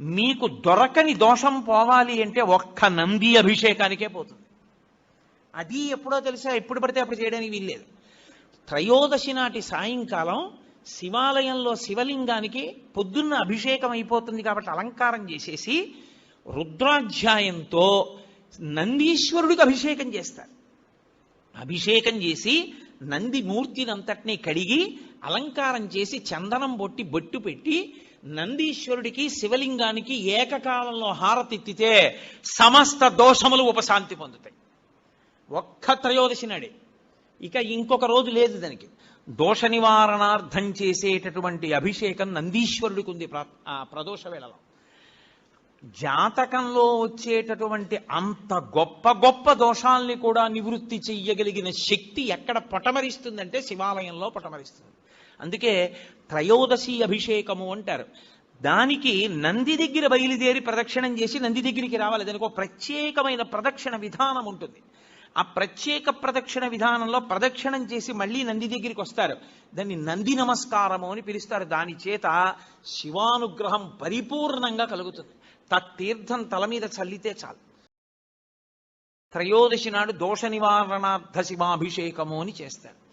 మీకు దొరకని దోషం పోవాలి అంటే ఒక్క నంది అభిషేకానికే పోతుంది. అది ఎప్పుడో తెలుసా? ఎప్పుడు పడితే అప్పుడు చేయడానికి వీల్లేదు. త్రయోదశి నాటి సాయంకాలం శివాలయంలో శివలింగానికి పొద్దున్న అభిషేకం అయిపోతుంది కాబట్టి అలంకారం చేసేసి రుద్రాధ్యాయంతో నందీశ్వరుడికి అభిషేకం చేస్తారు. అభిషేకం చేసి నంది మూర్తినంతటినీ కడిగి అలంకారం చేసి చందనం బొట్టి బొట్టు పెట్టి నందీశ్వరుడికి శివలింగానికి ఏకకాలంలో హారతిత్తితే సమస్త దోషములు ఉపశాంతి పొందుతాయి. ఒక్క త్రయోదశి నాడే. ఇక ఇంకొక రోజు లేదు దానికి. దోష నివారణార్థం చేసేటటువంటి అభిషేకం నందీశ్వరుడికి ఉంది ప్రదోష వేళలో. జాతకంలో వచ్చేటటువంటి అంత గొప్ప గొప్ప దోషాల్ని కూడా నివృత్తి చెయ్యగలిగిన శక్తి ఎక్కడ పటమరిస్తుందంటే శివాలయంలో పటమరిస్తుంది. అందుకే త్రయోదశి అభిషేకము అంటారు. దానికి నంది దగ్గర బయలుదేరి ప్రదక్షిణం చేసి నంది దగ్గరికి రావాలి. దానికి ఒక ప్రత్యేకమైన ప్రదక్షిణ విధానం ఉంటుంది. ఆ ప్రత్యేక ప్రదక్షిణ విధానంలో ప్రదక్షిణం చేసి మళ్ళీ నంది దగ్గరికి వస్తారు. దాన్ని నంది నమస్కారము అని పిలుస్తారు. దాని చేత శివానుగ్రహం పరిపూర్ణంగా కలుగుతుంది. తత్తీర్థం తల మీద చల్లితే చాలు. త్రయోదశి నాడు దోష నివారణార్థ శివాభిషేకము అని చేస్తారు.